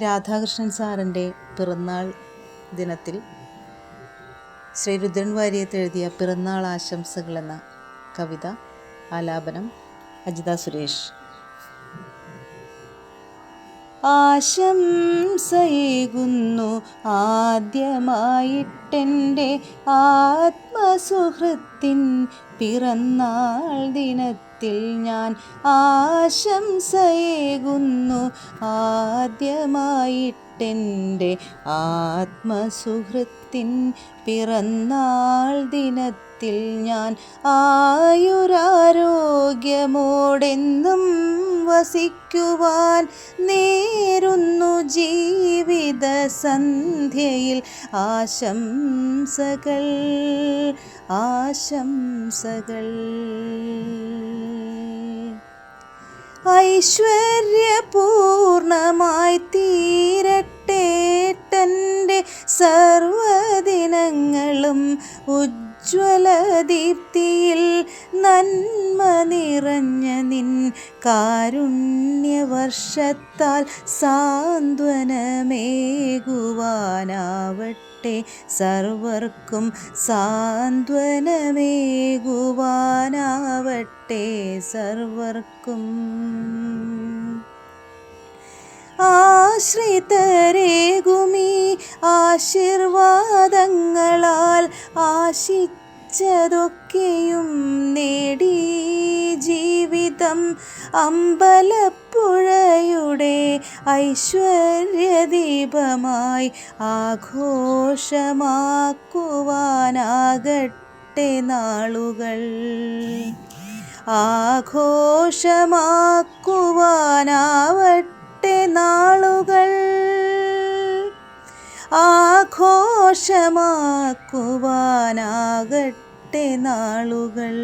രാധാകൃഷ്ണൻ സാറിന്റെ പിറന്നാൾ ദിനത്തിൽ ശ്രീ രുദ്രൻ വാര്യത്ത് എഴുതിയ പിറന്നാൾ ആശംസകൾ എന്ന കവിത ആലാപനം അജിത സുരേഷ്. ആശംസയേകുന്നു ആദ്യമായിട്ടെന്റെ ആത്മസുഹൃത്തിൻ പിറന്നാൾ ദിനത്തിൽ ഞാൻ ആശംസയേകുന്നു. ആദ്യമായിട്ടെന്റെ ആത്മസുഹൃത്തിൻ പിറന്നാൾ ദിനത്തിൽ ഞാൻ ആയുരാരോഗ്യമോടെന്നും വസിക്കുവാൻ നേരുന്നു ജീവിത സന്ധ്യയിൽ ആശംസകൾ ആശംസകൾ. ഐശ്വര്യപൂർണമായി തീരട്ടെ സർവദിനങ്ങളും ഉജ്ജ്വലദീപ്തിയിൽ നന്മ നിറഞ്ഞ നിൻ കാരുണ്യവർഷത്താൽ സാന്ത്വനമേകുവാനാവട്ടെ. സർവർക്കും സാന്ത്വനമേകുവാനാവട്ടെ സർവർക്കും. ആശ്രിതരേകുമീ ആശീർവാദങ്ങളാൽ ആശിച്ചതൊക്കെയും നേടി. ജീവിതം അമ്പലപ്പുഴയുടെ ഐശ്വര്യദീപമായി ആഘോഷമാക്കുവാനാകട്ടെ നാളുകൾ. ആഘോഷമാക്കുവാനാവട്ടെ നാളുകൾ. ആഘോഷമാക്കുവാനാകട്ടെ നാളുകൾ.